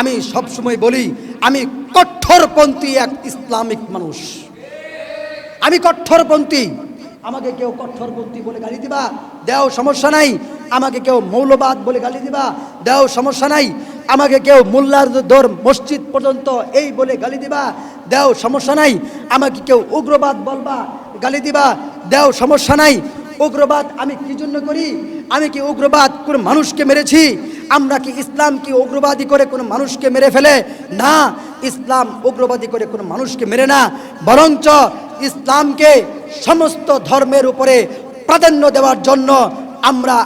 আমি সবসময় বলি, আমি কঠোরপন্থী এক ইসলামিক মানুষ। আমি কঠোরপন্থী। আমাকে কেউ কঠোরপন্থী বলে গালি দিবা, দেও সমস্যা নাই। আমাকে কেউ মৌলবাদ বলে গালি দিবা, দেও সমস্যা নাই। আমাকে কেউ মোল্লার দর মসজিদ পর্যন্ত এই বলে গালি দিবা, দেও সমস্যা নাই। আমাকে কেউ উগ্রবাদ বলবা, গালি দিবা, দেও সমস্যা নাই। উগ্রবাদ আমি কি জন্য করি? আমি কি উগ্রবাদ কোন মানুষকে মেরেছি? আমরা কি ইসলাম কি উগ্রবাদী করে কোনো মানুষকে মেরে ফেলে? না, ইসলাম উগ্রবাদী করে কোনো মানুষকে মেরে না। বরঞ্চ ইসলামকে সমস্ত ধর্মের উপরে প্রাধান্য দেওয়ার জন্য আমরা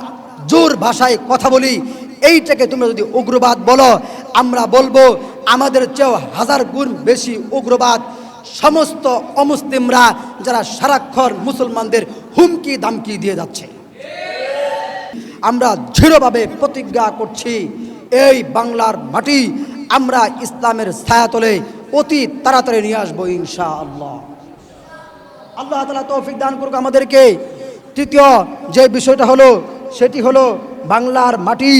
জোর ভাষায় কথা বলি। এইটাকে তোমরা যদি উগ্রবাদ বলো, আমরা বলব আমাদের চেয়েও হাজার গুণ বেশি উগ্রবাদ সমস্ত অমুসলিমরা যারা সারাক্ষর মুসলমানদের হুমকি দামকি দিয়ে যাচ্ছে। আমরা দৃঢ়ভাবে প্রতিজ্ঞা করছি, এই বাংলার মাটি আমরা ইসলামের ছায়াতলে অতি তাড়াতাড়ি নিয়ে আসব ইনশা আল্লাহ আল্লাহ তালা তৌফিক দান করুক আমাদেরকে। তৃতীয় যে বিষয়টা হলো, সেটি হলো বাংলার মাটি।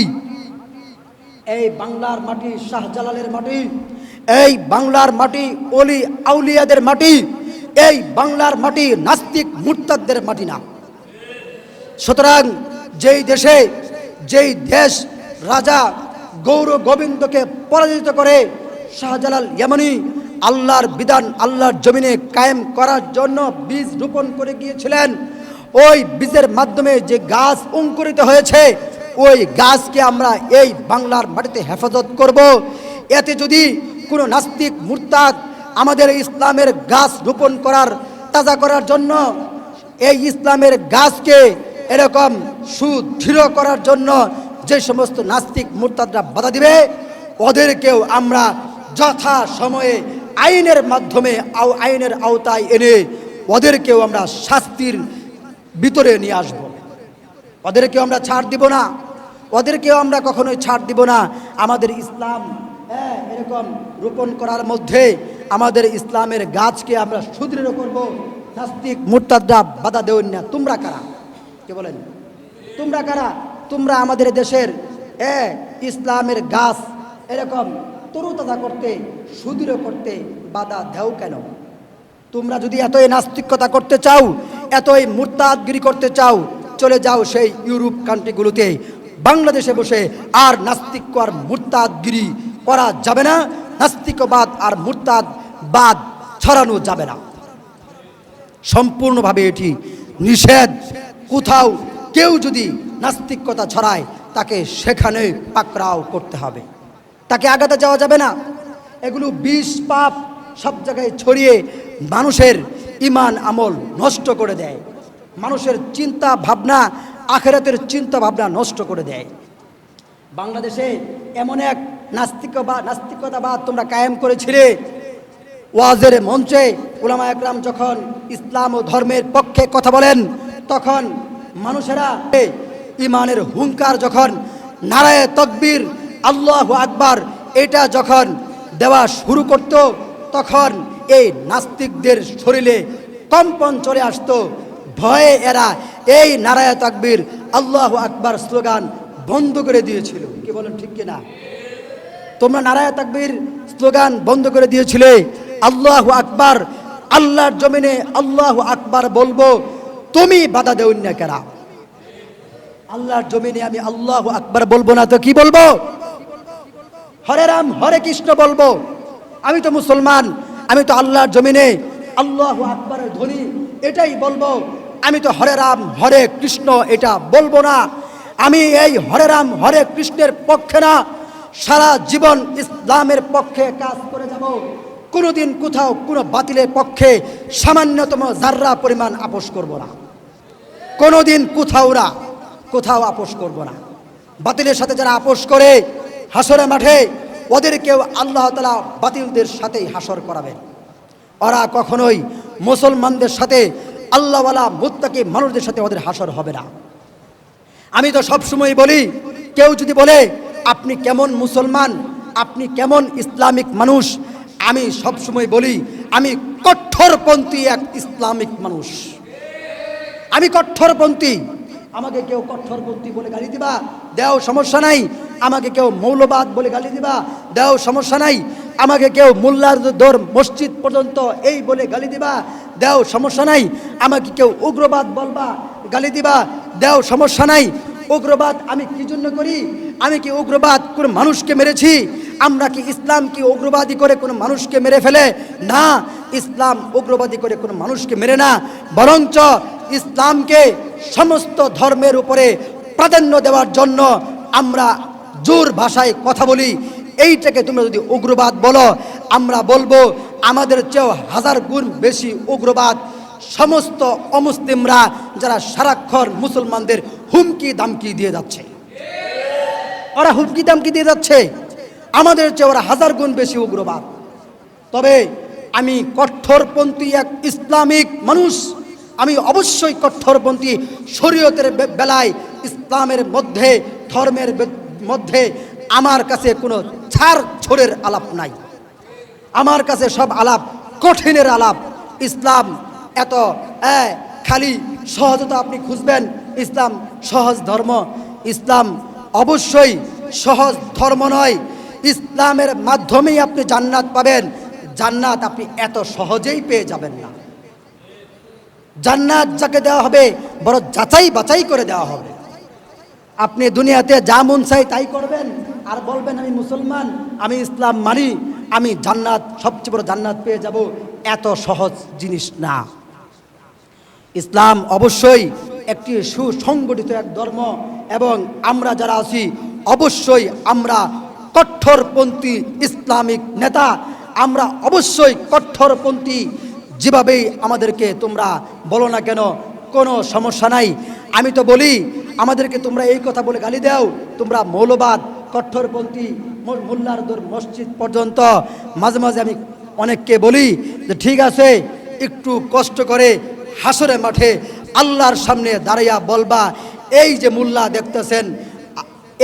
এই বাংলার মাটি শাহজালালের মাটি, এই বাংলার মাটি অলি আউলিয়াদের মাটি, এই বাংলার মাটি নাস্তিক মুরতাদদের মাটি না। সুতরাং যেই দেশে, যেই দেশ রাজা গৌর গোবিন্দকে পরাজিত করে শাহজালাল ইয়ামানি আল্লাহর বিধান আল্লাহর জমিনে কায়েম করার জন্য বীজ রোপণ করে গিয়েছিলেন, ওই বীজের মাধ্যমে যে গাছ অঙ্কুরিত হয়েছে, ওই গাছকে আমরা এই বাংলার মাটিতে হেফাজত করব। এতে যদি কোনো নাস্তিক, মুরতাদ আমাদের ইসলামের গাছ রোপণ করার, তাজা করার জন্য এই ইসলামের গাছকে এরকম সুদৃঢ় করার জন্য যে সমস্ত নাস্তিক মুরতাদরা বাধা দিবে, ওদেরকেও আমরা যথা সময়ে আইনের মাধ্যমে আইনের আওতায় এনে ওদেরকেও আমরা শাস্তির ভিতরে নিয়ে আসব। ওদেরকেও আমরা ছাড় দিব না। ওদেরকেও আমরা কখনোই ছাড় দিব না। আমাদের ইসলাম হ্যাঁ এরকম রোপণ করার মধ্যে আমাদের ইসলামের গাছকে আমরা সুদৃঢ় করব। নাস্তিক মুরতাদরা বাধা দেবেন না। তোমরা কারা? কে বলেন? তোমরা কারা? তোমরা আমাদের দেশের, এ, ইসলামের গাছ। এরকম তরুতাজা করতে, সুদৃঢ় করতে বাধা দেও কেন? তোমরা যদি এতই নাস্তিকতা করতে চাও, এতই মুরতাদগিরি করতে চাও, চলে যাও সেই ইউরোপ কান্ট্রিগুলোতে। বাংলাদেশে বসে আর নাস্তিক্য আর মুরতাদগিরি করা যাবে না, নাস্তিকবাদ আর মুরতাদবাদ ছড়ানো যাবে না। সম্পূর্ণভাবে এটি নিষেধ। কোথাও কেউ যদি নাস্তিকতা ছড়ায়, তাকে সেখানে পাকড়াও করতে হবে। তাকে আগাতে যাওয়া যাবে না। এগুলো বিষ, পাপ সব জায়গায় ছড়িয়ে মানুষের ইমান, আমল নষ্ট করে দেয়। মানুষের চিন্তা ভাবনা, আখেরাতের চিন্তা ভাবনা নষ্ট করে দেয়। বাংলাদেশে এমন এক নাস্তিকবাদ নাস্তিকতাবাদ তোমরা কায়েম করেছিলে। ওয়াজের মঞ্চে উলামা একরাম যখন ইসলাম ও ধর্মের পক্ষে কথা বলেন তখন মানুষেরা ইমানের হুঙ্কার যখন, নারায় তকবীর, আল্লাহ আকবার, এটা যখন দেওয়া শুরু করত, তখন এই নাস্তিকদের শরীরে কম্পন চলে আসতো। ভয়ে এরা এই নারায় তকবীর, আল্লাহ আকবার স্লোগান বন্ধ করে দিয়েছিল। কি বলেন, ঠিক কিনা তোমরা নারায় তাকবীর স্লোগান বন্ধ করে দিয়েছিলে, আল্লাহ আকবার, আল্লাহর জমিনে আল্লাহ আকবার বলব তুমি বাধা দেউন না কেরা। আল্লাহর জমিনে আমি আল্লাহ আকবার বলব না তো কি বলব? হরে রাম, হরে কৃষ্ণ বলব। আমি তো মুসলমান, আমি তো আল্লাহর জমিনে আল্লাহ আকবরের ধ্বনি, এটাই বলব। আমি তো হরে রাম, হরে কৃষ্ণ, এটা বলব না। আমি এই হরে রাম, হরে কৃষ্ণের পক্ষে না। সারা জীবন ইসলামের পক্ষে কাজ করে যাব। কোনোদিন কোথাও কোনো বাতিলের পক্ষে সামান্যতম জাররা পরিমাণ আপোষ করব না। কোনোদিন কোথাও না, কোথাও আপোষ করব না। বাতিলের সাথে যারা আপোষ করে, হাসরের মাঠে, ওদেরকেও আল্লাহ তালা বাতিলদের সাথেই হাসর করাবেন। ওরা কখনোই মুসলমানদের সাথে, আল্লাহওয়ালা মুত্তাকি মানুষদের সাথে ওদের হাসর হবে না। আমি তো সবসময় বলি, কেউ যদি বলে, আপনি কেমন মুসলমান? আপনি কেমন ইসলামিক মানুষ? আমি সবসময় বলি, আমি কঠোরপন্থী এক ইসলামিক মানুষ। আমি কঠোরপন্থী। আমাকে কেউ কঠোরপন্থী বলে গালি দিবা, দেও সমস্যা নাই। আমাকে কেউ মৌলবাদ বলে গালি দিবা, দেও সমস্যা নাই। আমাকে কেউ মোল্লার দোর মসজিদ পর্যন্ত এই বলে গালি দিবা, দেও সমস্যা নাই। আমাকে কেউ উগ্রবাদ বলবা, গালি দিবা, দেও সমস্যা নাই। উগ্রবাদ আমি কি জন্য করি? আমি কি উগ্রবাদ কোনো মানুষকে মেরেছি? আমরা কি ইসলাম কি উগ্রবাদী করে কোনো মানুষকে মেরে ফেলে? না, ইসলাম উগ্রবাদী করে কোনো মানুষকে মেরে না। বরঞ্চ ইসলামকে সমস্ত ধর্মের উপরে প্রাধান্য দেওয়ার জন্য আমরা জোর ভাষায় কথা বলি। এইটাকে তোমরা যদি উগ্রবাদ বলো, আমরা বলব আমাদের চেয়েও হাজার গুণ বেশি উগ্রবাদ সমস্ত অমুসলিমরা যারা সারাক্ষণ মুসলমানদের হুমকি দামকি দিয়ে যাচ্ছে। ওরা হুমকি দামকি দিয়ে যাচ্ছে। আমাদের চেয়ে ওরা হাজার গুণ বেশি উগ্রবাদ। তবে আমি কঠোরপন্থী এক ইসলামিক মানুষ। আমি অবশ্যই কঠোরপন্থী শরীয়তের বেলায় ইসলামের মধ্যে, ধর্মের মধ্যে আমার কাছে কোনো ছাড় ছোড়ের আলাপ নাই। আমার কাছে সব আলাপ কঠিনের আলাপ। ইসলাম এত খালি সহজতা আপনি খুঁজবেন? ইসলাম সহজ ধর্ম। ইসলাম অবশ্যই সহজ ধর্ম নয়। ইসলামের মাধ্যমেই আপনি জান্নাত পাবেন। জান্নাত আপনি এত সহজেই পেয়ে যাবেন না। জান্নাত যাকে দেওয়া হবে বড় যাচাই বাছাই করে দেওয়া হবে। আপনি দুনিয়াতে যা মন চাই তাই করবেন। আর বলবেন, আমি মুসলমান, আমি ইসলাম মানি, আমি জান্নাত, সবচেয়ে বড় জান্নাত পেয়ে যাব। এত সহজ জিনিস না। ইসলাম অবশ্যই একটি সুসংগঠিত এক ধর্ম, এবং আমরা যারা আছি, অবশ্যই আমরা কঠোরপন্থী ইসলামিক নেতা, আমরা অবশ্যই কঠোরপন্থী। যেভাবেই আমাদেরকে তোমরা বলো না কেন, কোনো সমস্যা নাই। আমি তো বলি, আমাদেরকে তোমরা এই কথা বলে গালি দাও, তোমরা মৌলবাদ, কঠোরপন্থী মোল্লার দোর মসজিদ পর্যন্ত। মাঝে মাঝে আমি অনেককে বলি যে, ঠিক আছে, একটু কষ্ট করে হাসরে মাঠে আল্লাহর সামনে দাঁড়াইয়া বলবা, এই যে মোল্লা দেখতেছেন,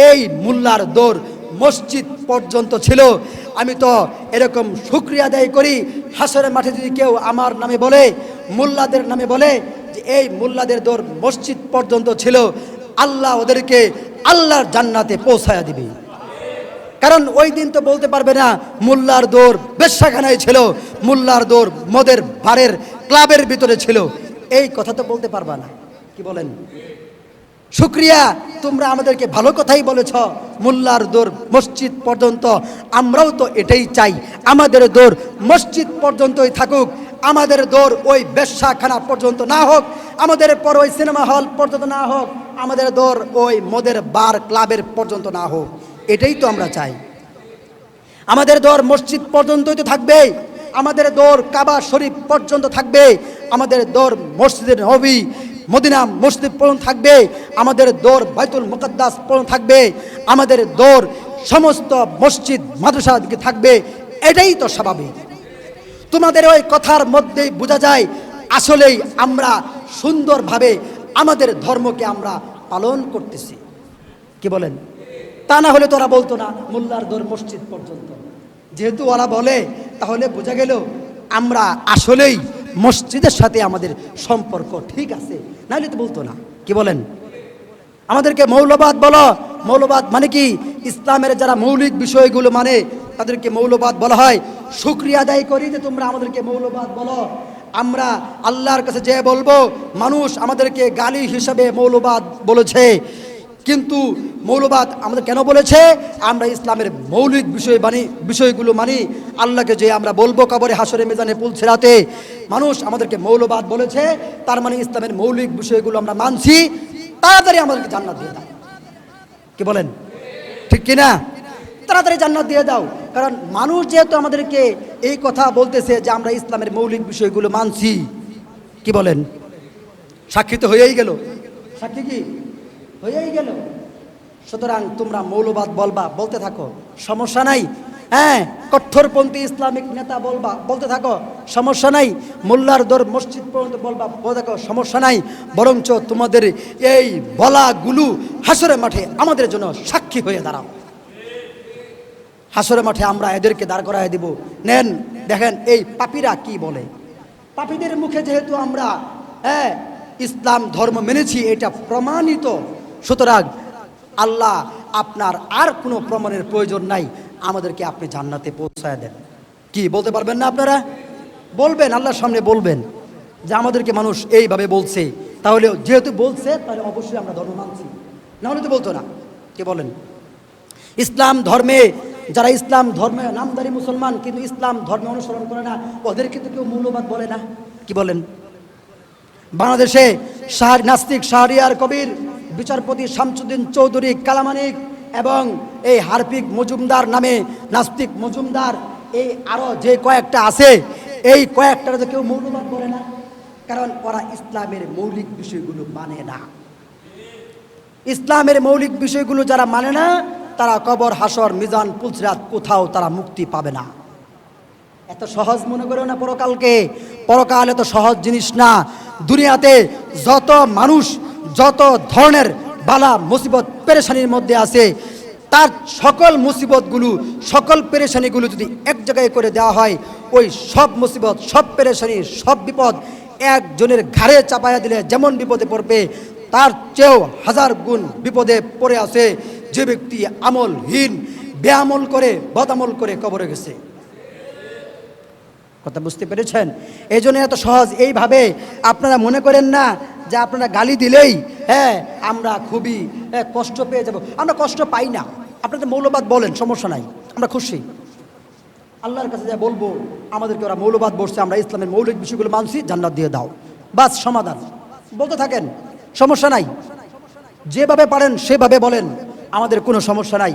এই মোল্লার দৌড় মসজিদ পর্যন্ত ছিল। আমি তো এরকম শুক্রিয়া আদায় করি হাসরে মাঠে যদি কেউ আমার নামে বলে, মোল্লাদের নামে বলে যে এই মোল্লাদের দৌড় মসজিদ পর্যন্ত ছিল, আল্লাহ ওদেরকে আল্লাহর জান্নাতে পৌঁছায়া দিবে। কারণ ওই দিন তো বলতে পারবে না, মোল্লার দৌড় বেশ্যাখানায় ছিল, মোল্লার দৌড় মদের বারের ক্লাবের ভিতরে ছিল। এই কথা তো বলতে পারবা না। কি বলেন? শুক্রিয়া, তোমরা আমাদেরকে ভালো কথাই বলেছ। মোল্লার দৌড় মসজিদ পর্যন্ত, আমরাও তো এটাই চাই। আমাদের দৌড় মসজিদ পর্যন্তই থাকুক। আমাদের দৌড় ওই বেশ্যাখানা পর্যন্ত না হোক, আমাদের পর ওই সিনেমা হল পর্যন্ত না হোক, আমাদের দৌড় ওই মদের বার ক্লাবের পর্যন্ত না হোক। এটাই তো আমরা চাই। আমাদের দৌড় মসজিদ পর্যন্তই তো থাকবে। আমাদের দৌড় কাবা শরীফ পর্যন্ত থাকবে। আমাদের দৌড় মসজিদের নবী মদিনা মসজিদ পর্যন্ত থাকবে, আমাদের দৌড় বাইতুল মুকদ্দাস পর্যন্ত থাকবে, আমাদের দৌড় সমস্ত মসজিদ মাদ্রাসা দিকে থাকবে, এটাই তো স্বাভাবিক। তোমাদের ওই কথার মধ্যেই বোঝা যায়, আসলেই আমরা সুন্দরভাবে আমাদের ধর্মকে আমরা পালন করতেছি। কি বলেন? তা না হলে তোরা বলতো না, মোল্লার দৌড় মসজিদ পর্যন্ত। যেহেতু ওরা বলে, তাহলে বোঝা গেল, আমরা আসলেই মসজিদের সাথে আমাদের সম্পর্ক ঠিক আছে। নাহলে তো বলতো না। কি বলেন? আমাদেরকে মৌলবাদ বলো। মৌলবাদ মানে কি? ইসলামের যারা মৌলিক বিষয়গুলো মানে তাদেরকে মৌলবাদ বলা হয়। শুক্রিয়া আদায় করি যে তোমরা আমাদেরকে মৌলবাদ বলো। আমরা আল্লাহর কাছে যে বলব, মানুষ আমাদেরকে গালি হিসাবে মৌলবাদ বলেছে। কিন্তু মৌলবাদ আমাদের কেন বলেছে? আমরা ইসলামের মৌলিক বিষয় মানি বিষয়গুলো মানি। আল্লাহকে যে আমরা বলব কবরে, হাসরে, মেজানে পুল ছেড়াতে। মানুষ আমাদেরকে মৌলবাদ বলেছে, তার মানে ইসলামের মৌলিক বিষয়গুলো আমরা মানছি। তাড়াতাড়ি আমাদেরকে জান্নাত দিয়ে দাও। কি বলেন? ঠিক কি না তাড়াতাড়ি জান্নাত দিয়ে দাও। কারণ মানুষ যেহেতু আমাদেরকে এই কথা বলতেছে যে আমরা ইসলামের মৌলিক বিষয়গুলো মানছি। কি বলেন? সাক্ষী তো হয়েই গেল। সাক্ষী কি? হয়েই গেল। সুতরাং তোমরা মৌলবাদ বলবা, বলতে থাকো, সমস্যা নাই। হ্যাঁ কঠোরপন্থী ইসলামিক নেতা বলবা, বলতে থাকো, সমস্যা নাই। মোল্লার দর মসজিদ পর্যন্ত বলবা, বলতে থাকো, সমস্যা নাই। বরঞ্চ তোমাদের এই বলাগুলো হাসরে মাঠে আমাদের জন্য সাক্ষী হয়ে দাঁড়াও। হাসরে মাঠে আমরা এদেরকে দাঁড় করায় দিব। নেন, দেখেন এই পাপীরা কি বলে। পাপীদের মুখে যেহেতু আমরা হ্যাঁ ইসলাম ধর্ম মেনেছি, এটা প্রমাণিত। সুতরাং আল্লাহ আপনার আর কোনো প্রমাণের প্রয়োজন নাই। আমাদেরকে আপনি জান্নাতে পৌঁছায় দেন। কি বলতে পারবেন না আপনারা? বলবেন, আল্লাহর সামনে বলবেন যে আমাদেরকে মানুষ এইভাবে বলছে। তাহলে যেহেতু বলছে, তাহলে অবশ্যই আমরা ধর্ম মানছি। নাহলে তো বলতো না। কে বলেন? ইসলাম ধর্মে, যারা ইসলাম ধর্মে নামদারি মুসলমান, কিন্তু ইসলাম ধর্মে অনুসরণ করে না, ওদের তো কেউ মূল্যবাদ বলে না। কি বলেন? বাংলাদেশে নাস্তিক শাহরিয়ার কবির বিচারপতি শামসুদ্দিন চৌধুরী কালামানিক এবং এই হারপিক মজুমদার নামে নাস্তিক মজুমদার, এই আরও যে কয়েকটা আছে, এই কয়েকটার তো কেউ মৌলবাদ করে না, কারণ ওরা ইসলামের মৌলিক বিষয়গুলো মানে না। ইসলামের মৌলিক বিষয়গুলো যারা মানে না, তারা কবর, হাসর, মিজান, পুলসরাত কোথাও তারা মুক্তি পাবে না। এত সহজ মনে করো না পরকালকে? পরকাল এত সহজ জিনিস না। দুনিয়াতে যত মানুষ যত ধরনের বালা, মুসিবত, পেরেশানির মধ্যে আছে, তার সকল মুসিবতগুলো, সকল পেরেশানিগুলো যদি এক জায়গায় করে দেওয়া হয়, ওই সব মুসিবত, সব পেরেশানি, সব বিপদ একজনের ঘাড়ে চাপায়া দিলে যেমন বিপদে পড়বে, তার চেয়েও হাজার গুণ বিপদে পড়ে আছে যে ব্যক্তি আমলহীন, বেআমল করে, বদামল করে কবরে গেছে। কথা বুঝতে পেরেছেন? এই জন্য এত সহজ। এইভাবে আপনারা মনে করেন না যে আপনারা গালি দিলেই হ্যাঁ আমরা খুবই কষ্ট পেয়ে যাব। আমরা কষ্ট পাই না। আপনাদের মৌলবাদ বলেন, সমস্যা নাই। আমরা খুশি। আল্লাহর কাছে যা বলব, আমাদেরকে ওরা মৌলবাদ বসছে আমরা ইসলামের মৌলিক বিষয়গুলো মানছি, জান্নাত দিয়ে দাও। বাস, সমাধান। বলতে থাকেন, সমস্যা নাই। যেভাবে পারেন, সেভাবে বলেন। আমাদের কোনো সমস্যা নাই।